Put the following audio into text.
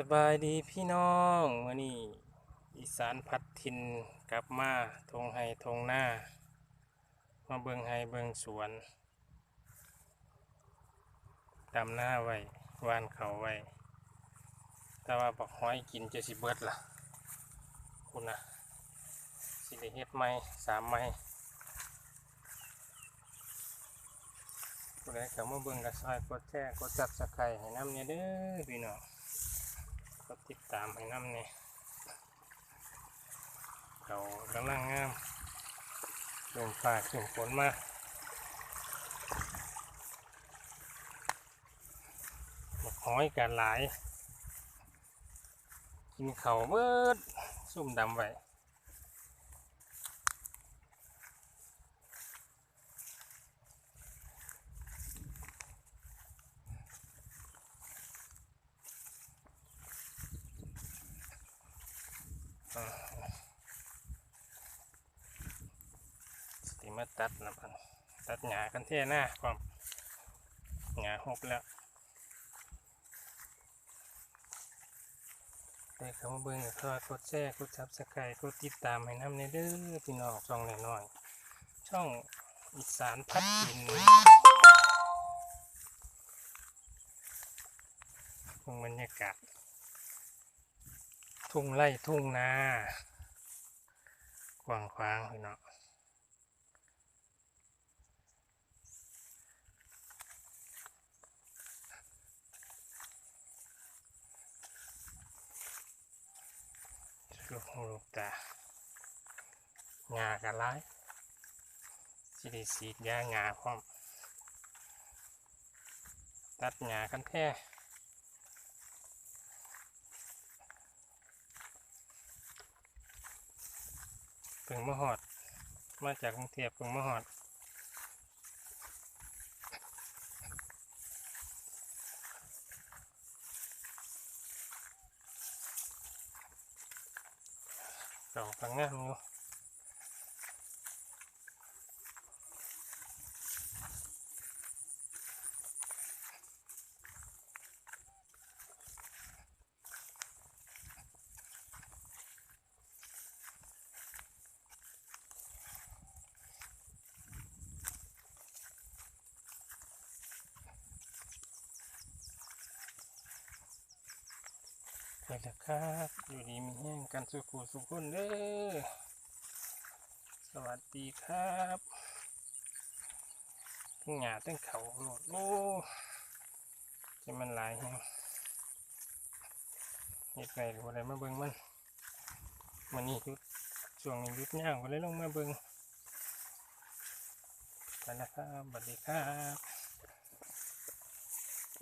สบายดีพี่น้องมื่อนี้อีสานพัดทินกลับมาทงไห้ทงหน้า มาเบิงไห้เบิงสวนดำหน้าไว้วานเขาไว้ แต่ว่าบักห้อยกินจะสิเบิดล่ะ คุณนะสิได้เฮ็ดไหมสามไหมผู้ใดเข้ามาเบิงก็ซอยกดแชร์กดจับสไครให้น้ำเนี่ยเด้อพี่น้อง ติดตามให้น้ำเนี่ยเขากำลังงามเดินฝ่าขึ้นฝนมาบักหอยกันหลาย กินเขาเบิด ซุ่มดำไว้ สติมาตัดนะพันตัดหญ้ากันเท่หน้าพร้อมหญ้าหกแล้วได้เข้ามาเบิ่งก็กดแชร์กดซับสไครต์กดติดตามให้น้ำในเด้อพี่น้องช่องน้อยๆช่องอีสานพัดดินทุ่งบรรยากาศ ทุ่งไร่ทุ่งนากว้างขวางพี่น้องลูกหูลูกตาหญ้ากันหลายสิได้สีดยาหญ้าพร้อมตัดหญ้ากันแท้ เพิ่งมาหอด มาจากกรุงเทพเพิ่งมาหอดเก่าพังงามอยู่ ไปแล้วครับอยู่ดีมีแห้งกันสุขุสุขคนเด้อสวัสดีครับหงหยาตั้งเขาโหลดโอ้จะมันหลายแฮงเฮ็ดไงหรืออะไรมาเบิ่งมันมันนี่ยุดช่วงนี้ยุดย่างก็เลยลงมาเบิ่งไปแล้วครับสวัสดีครับ